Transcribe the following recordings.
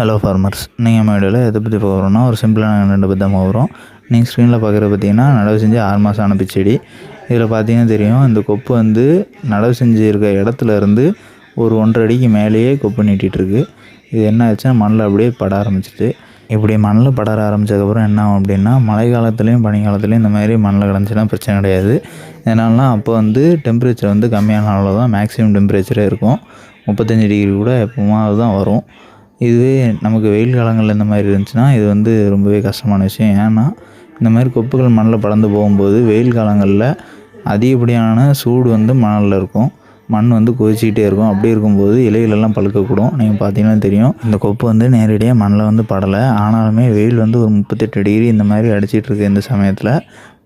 Hello farmers நீங்கள் வீடியோவில் எதை பற்றி போகிறோம்னா ஒரு சிம்பிளான ரெண்டு பற்றி தான் போகிறோம் நீங்கள் ஸ்க்ரீனில் பார்க்குறது பார்த்தீங்கன்னா நடவு செஞ்சு ஆறு மாதம் ஆன பிச்செடி. இதில் பார்த்தீங்கன்னா தெரியும் இந்த கொப்பு வந்து நடவு செஞ்சு இருக்க இடத்துல இருந்து ஒரு ஒன்றரை அடிக்கு மேலேயே கொப்பு நீட்டிகிட்ருக்கு இது என்ன ஆச்சுன்னா மண்ணில் அப்படியே பட ஆரம்பிச்சிட்டு. இப்படி மண்ணில் படர ஆரம்பித்ததுக்கப்புறம் என்ன ஆகும் அப்படின்னா மழை காலத்துலேயும் பனி காலத்துலேயும் இந்த மாதிரி மண்ணில் கிடந்துச்சுன்னா பிரச்சனை கிடையாது. என்னால்னா அப்போ வந்து டெம்பரேச்சர் வந்து கம்மியான அளவில் தான் மேக்ஸிமம் டெம்பரேச்சரே இருக்கும். முப்பத்தஞ்சு டிகிரி கூட எப்போமாவது தான் வரும். இதுவே நமக்கு வெயில் காலங்களில் இந்த மாதிரி இருந்துச்சுன்னா இது வந்து ரொம்பவே கஷ்டமான விஷயம். ஏன்னா இந்த மாதிரி கொப்புகள் மண்ணில் படர்ந்து போகும்போது வெயில் காலங்களில் அதிகப்படியான சூடு வந்து மணலில் இருக்கும். மண் வந்து கொதிச்சிக்கிட்டே இருக்கும். அப்படி இருக்கும்போது இலைகளெல்லாம் பழுக்கக்கூடும். நீங்கள் பார்த்தீங்கன்னா தெரியும். இந்த கொப்பு வந்து நேரடியாக மண்ணில் வந்து படலை. ஆனாலுமே வெயில் வந்து ஒரு முப்பத்தெட்டு டிகிரி இந்த மாதிரி அடிச்சிட்டு இருக்கு இந்த சமயத்தில்.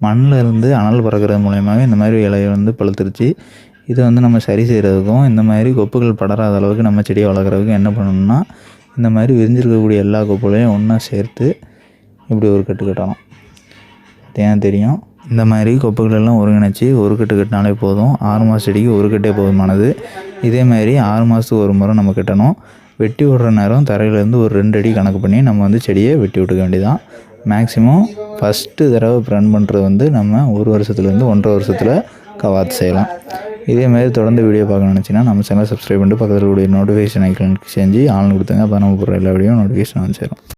மண்ணில் இருந்து அனல் பறக்கிறது மூலயமாவே இந்த மாதிரி இலையை வந்து பழுத்துருச்சு. இதை வந்து நம்ம சரி செய்கிறதுக்கும் இந்த மாதிரி கொப்புகள் படராத அளவுக்கு நம்ம செடியை வளர்க்குறதுக்கு என்ன பண்ணணும்னா இந்த மாதிரி விரிஞ்சிருக்கக்கூடிய எல்லா கொப்புகளையும் ஒன்றா சேர்த்து இப்படி ஒரு கட்டு கட்டணும். ஏன் தெரியும். இந்த மாதிரி கொப்புகளெல்லாம் ஒருங்கிணைச்சி ஒரு கட்டு கட்டினாலே போதும். ஆறு மாத செடிக்கு ஒரு கட்டே போதுமானது. இதே மாதிரி ஆறு மாதத்துக்கு ஒரு முறை நம்ம கட்டணும். வெட்டி விடுற நேரம் தரையிலேருந்து ஒரு ரெண்டு அடி கணக்கு பண்ணி நம்ம வந்து செடியை வெட்டி விட்டுக்க வேண்டியதான் மேக்ஸிமம் ஃபஸ்ட்டு தடவை ரன் பண்ணுறது வந்து நம்ம ஒரு வருஷத்துலேருந்து ஒன்றரை வருஷத்தில் கவாத் செய்யலாம். இதேமாதிரி தொடர்ந்து வீடியோ பார்க்க நினச்சிங்கன்னா நம்ம சேனல் சப்ஸ்கிரைப் பண்ணிட்டு பக்கத்தில் கூடிய நோட்டிஃபிகேஷன் ஐக்கன் செஞ்சு ஆன் கொடுத்துங்க அப்போ நம்ம போடுற எல்லா வீடியோ நோட்டிஃபிகேஷன் வந்து சேரும்.